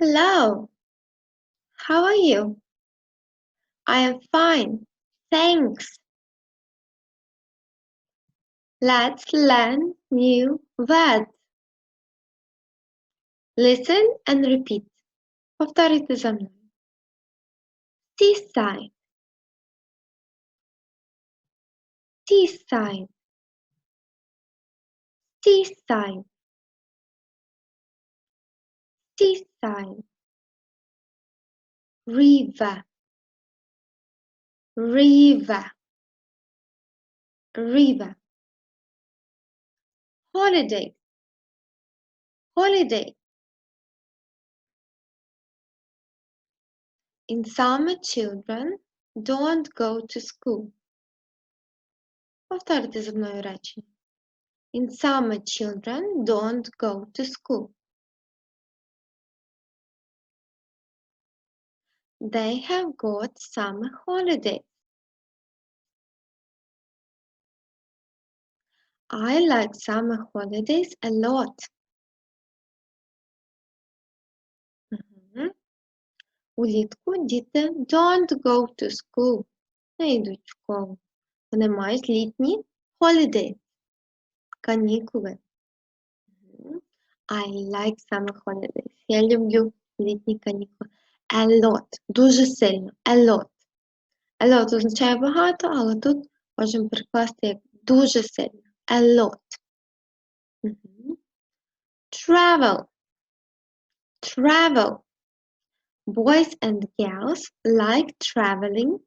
Hello, how are you? I am fine, thanks. Let's learn new words. Listen and repeat. Повторюйте за мною. Seaside. Seaside. Seaside. Seaside. River. River. River. Holiday. Holiday. In summer children don't go to school. Повторюйте за мною речення. In summer children don't go to school. They have got summer holidays. I like summer holidays a lot. Мгм. Улітку діти don't go to school. Не йдуть в школу. Вони мають літні holidays. Канікули. Мгм. I like summer holidays. Я люблю літні канікули. A lot. Дуже сильно. A lot. A lot означає багато, але тут можемо перекласти як дуже сильно. A lot. Мгм. Travel. Travel. Boys and girls like traveling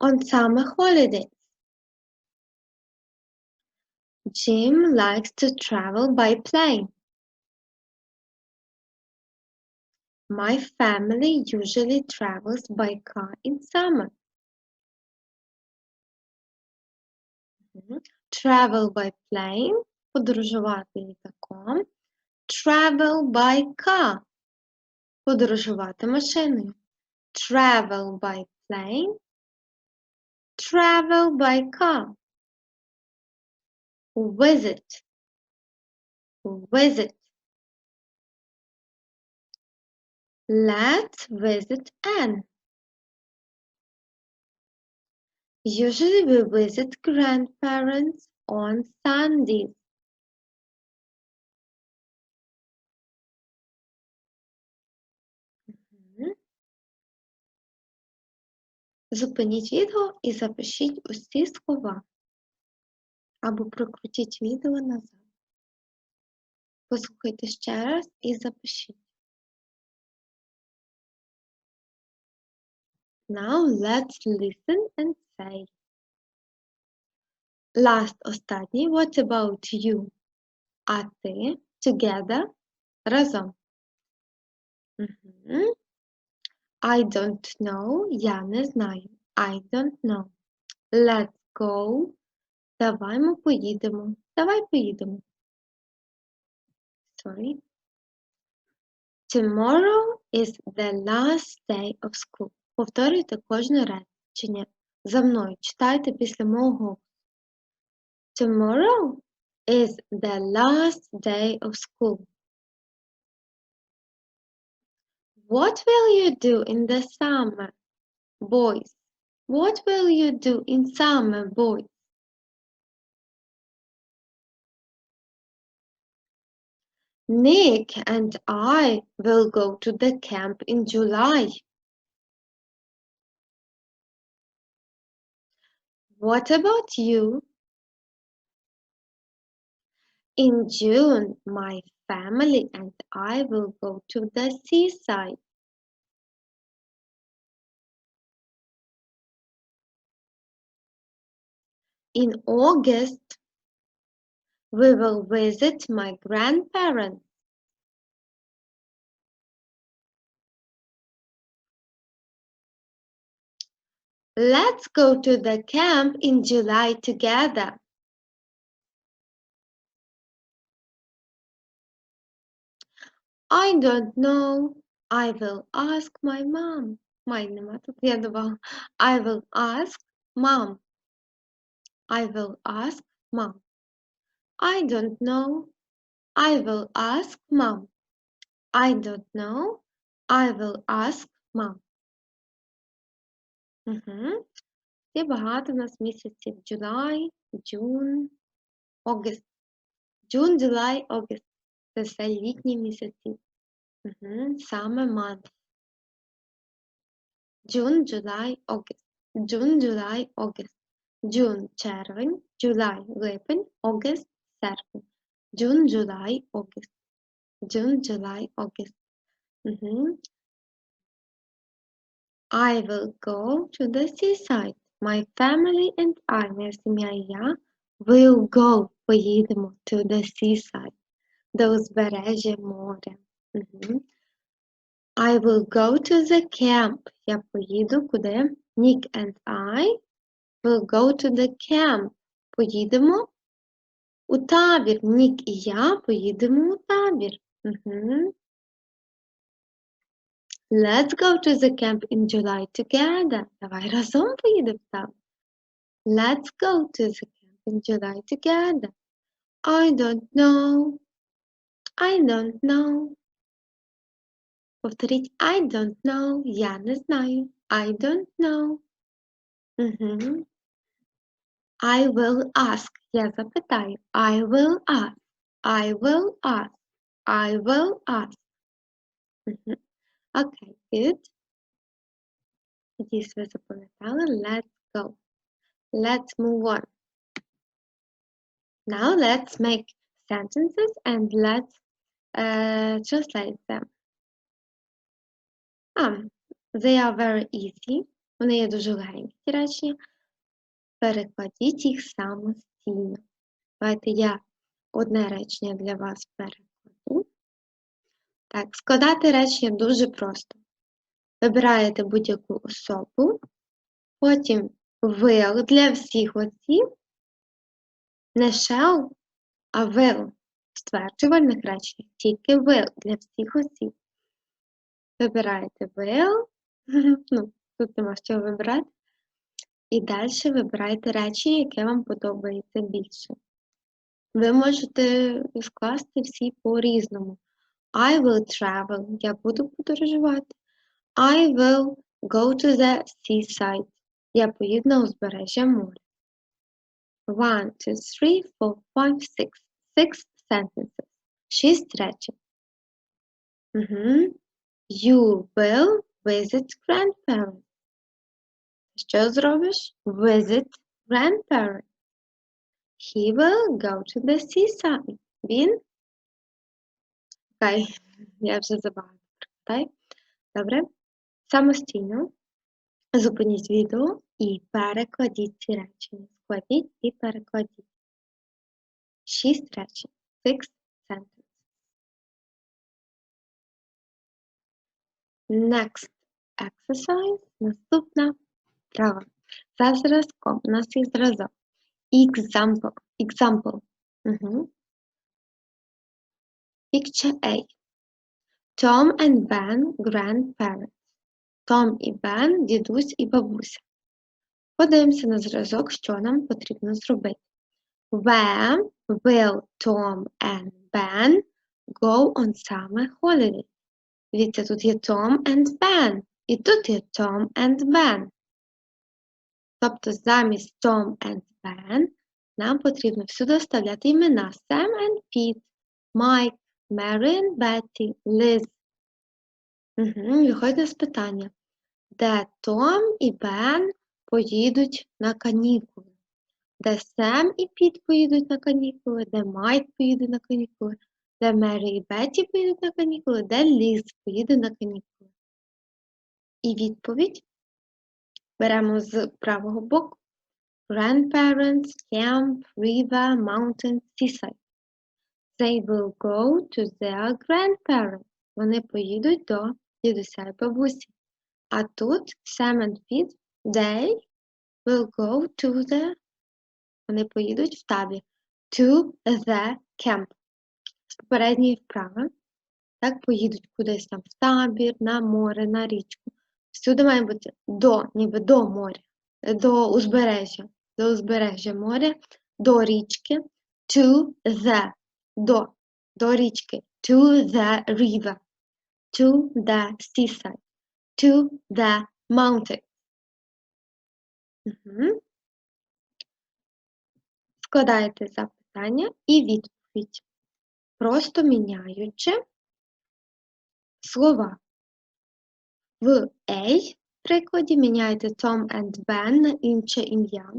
on summer holidays. Jim likes to travel by plane. My family usually travels by car in summer. Travel by plane – подорожувати літаком. Travel by car – подорожувати машиною. Travel by plane. Travel by car. Visit. Visit. Let's visit Anne. Usually we visit grandparents on Sundays. Зупиніть відео і запишіть усі слова. Або прокрутіть відео назад. Послухайте ще раз і запишіть. Now let's listen and say. Last останній. What about you? А ти together разом. Мгм. I don't know. Я не знаю. I don't know. Let's go. Давай ми поїдемо. Давай поїдемо. Sorry. Tomorrow is the last day of school. Повторюйте кожне речення. За мною. Читайте після мого голосу. Tomorrow is the last day of school. What will you do in the summer, boys? What will you do in summer, boys? Nick and I will go to the camp in July. What about you? In June, my family and I will go to the seaside. In August, we will visit my grandparents. Let's go to the camp in July together. I don't know. I will ask my mom. Май нема тут, я добавила. I will ask mom. I will ask mom. I don't know. I will ask mom. I don't know. I will ask mom. Угу. Є багато у нас місяців. July, June, August. June, July, August. Це все літні місяці. Угу. Саме month. June, July, August. June, July, August. June – червень, July – липень, August – серпень. June, July, August. June, July, August. Угу. I will go to the seaside. My family and I, моя сім'я і я, will go, поїдемо to the seaside, до узбережжя моря. Угу. I will go to the camp. Я поїду куди? Nick and I will go to the camp. Поїдемо у табір. Нік і я поїдемо у табір. Угу. Let's go to the camp in July together. Давай разом поїдемо Let's go to the camp in July together. I don't know. I don't know. Повторіть I don't know. Я не знаю. I don't know. Угу. I will ask. Я запитаю. I will ask. I will ask. I will ask. Угу. Okay, good. Надіюсь, ви запам'ятали. Let's go. Let's move on. Now let's make sentences and let's uh, translate them. Ah, they are very easy. Вони є дуже легенькі ці речення. Перекладіть їх самостійно. Давайте я одне речення для вас перекладу. Так, складати речення дуже просто. Вибираєте будь-яку особу, потім will для всіх осіб, не shall, а will стверджувальних реченнях, тільки will для всіх осіб. Вибираєте will, ну, тут нема що вибирати. І далі вибирайте речення, яке вам подобається більше. Ви можете скласти всі по-різному. I will travel. Я буду подорожувати. I will go to the seaside. Я поїду на узбережжя моря. One, two, three, four, five, six. Six sentences. Шість речень. Угу. You will visit grandparents. Що зробиш? Visit grandparents. He will go to the seaside. Він. Окей, я вже забагато прочитаю. Добре. Самостійно зупиніть відео і перекладіть ці речення. Складіть і перекладіть. Шість речень. Six sentences. Next exercise. Наступна вправа. За зразком. У нас є зразок. Example. Example. Угу. Picture A. Tom and Ben grandparents. Том і Бен, дідусь і бабуся. Подивимося на зразок, що нам потрібно зробити. Where will Tom and Ben go on summer holiday? Дивіться, тут є Tom and Ben. І тут є Tom and Ben. Тобто замість Tom and Ben нам потрібно всюди вставляти імена Sam and Pete, Mike, And Betty, Liz. Угу, Виходить з питання, де Том і Бен поїдуть на канікули, де Сем і Піт поїдуть на канікули, де Майк поїде на канікули, де Мері і Бетті поїдуть на канікули, де Ліз поїде на канікули. І відповідь беремо з правого боку. Grandparents, camp, river, mountain, seaside. They will go to their grandparents. Вони поїдуть до дідуся і бабусі. А тут Sam and Pete, they will go to the вони поїдуть в табір. To the camp. З попередньої вправи. Так, поїдуть кудись там в табір, на море, на річку. Всюди має бути до, ніби до моря, до узбережжя, до узбережжя моря, до річки, to the, до. до річки. To the river. To the seaside. To the mountain. Мгм. Складаєте запитання і відповідь, просто міняючи слова. В A прикладі міняєте Tom and Ben на інше ім'я.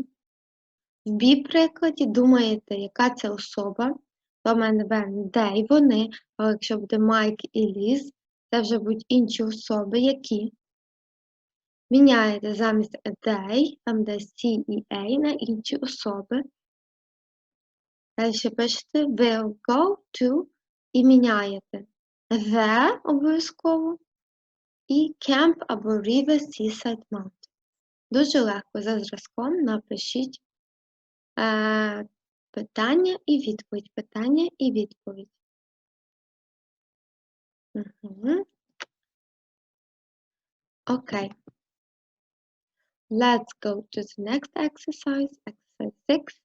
В B прикладі думаєте, яка це особа. Том and Ben, де й вони, але якщо буде Майк і Ліз, це вже будуть інші особи, які. Міняєте замість they, там де C і A, на інші особи. Далі пишете will go to і міняєте the обов'язково і camp або river seaside mountain. Дуже легко за зразком напишіть е, питання і відповідь. Питання і відповідь. Угу. Окей. Let's go to the next exercise. Exercise 6.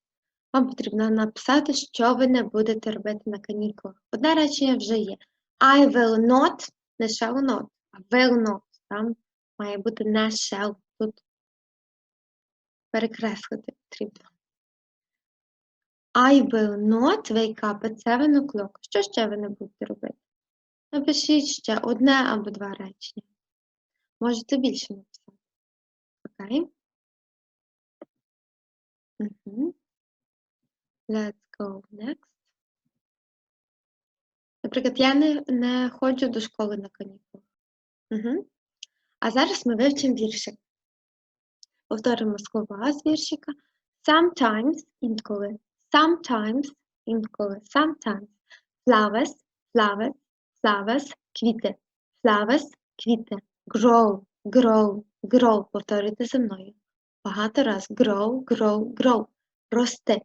Вам потрібно написати, що ви не будете робити на канікулах. Одне речення вже є. I will not, не shall not, а will not. Там має бути не shall. Тут перекреслити потрібно. I will not wake up at 7 o'clock. Що ще ви не будете робити? Напишіть ще одне або два речення. Можете більше написати. Окей? Let's go next. Наприклад, я не, не ходжу до школи на канікулах. Угу. А зараз ми вивчимо віршик. Повторимо слова з віршика. Sometimes, інколи. Sometimes, інколи. Sometimes. Flowers, flowers, flowers, квіти. Flowers, квіти. Grow, grow, grow. Повторюйте за мною. Багато раз. Grow, grow, grow. Рости.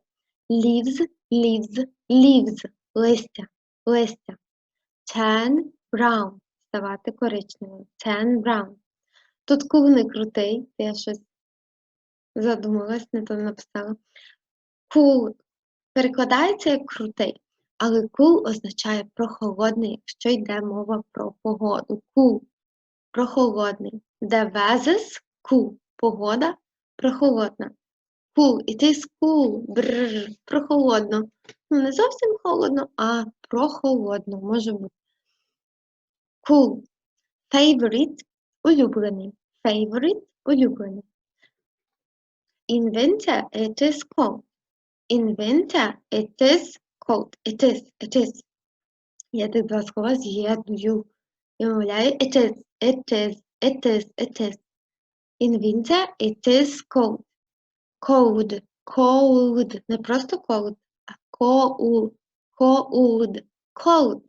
Leaves, leaves, leaves. Листя, листя. Turn brown. Ставати коричневим. Turn brown. Тут кул не крутий, я щось задумалась, не то написала. Кул перекладається як крутий, але кул означає прохолодний, якщо йде мова про погоду. Кул прохолодний. The weather's cool. Погода прохолодна. Cool. It is cool. Бррр. Прохолодно. Ну, не зовсім холодно, а прохолодно може бути. Cool. Favorite улюблений. Favorite улюблений. In winter it is cold. In winter it is cold. It is, it is. Я так два слова з'єдную. І мовляю it is, it is, it is, it is. In winter it is cold. Cold, cold. Не просто cold, а cold, cold, cold.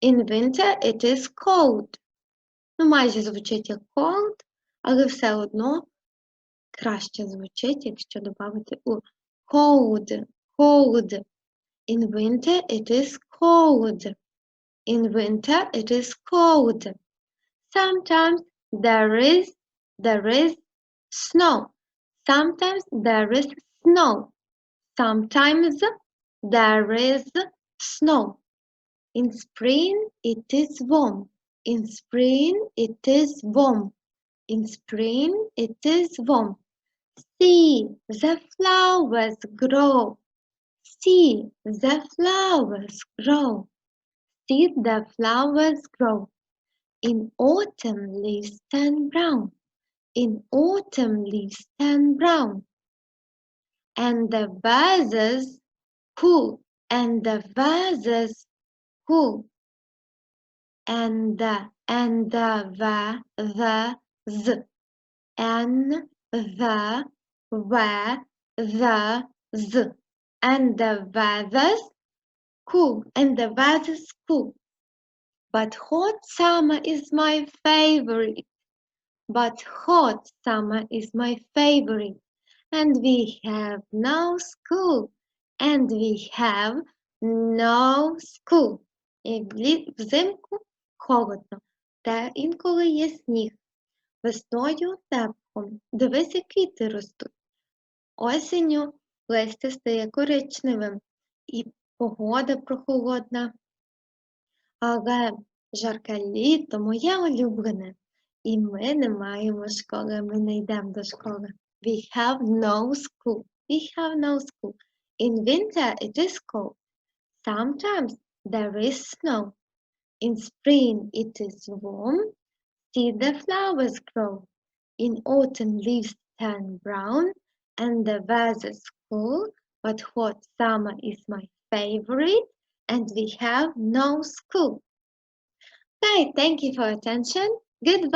In winter it is cold. Ну, майже звучить як cold, але все одно краще звучить, якщо додати у cold, cold. In winter it is cold. In winter it is cold. Sometimes there is there is snow. Sometimes there is snow. Sometimes there is snow. In spring it is warm. In spring it is warm. In spring it is warm. See the flowers grow. See the flowers grow. See the flowers grow. In autumn leaves turn brown. In autumn leaves turn brown. And the vases cool. And the vases cool. And the and the va the z and the wa the z and the vases cool and the vases cool. But hot summer is my favorite. But hot summer is my favorite. And we have no school. And we have no school. І влі- взимку холодно, та інколи є сніг. Весною тепло. Дивись, як квіти ростуть. Осінню листя стає коричневим. І погода прохолодна. Але жарке літо моє улюблене. І ми не маємо школи, ми не йдемо до школи. We have no school. We have no school. In winter it is cold. Sometimes there is snow. In spring it is warm. See the flowers grow. In autumn leaves turn brown and the weather's cool. But hot summer is my favorite and we have no school. Okay, thank you for attention. Goodbye.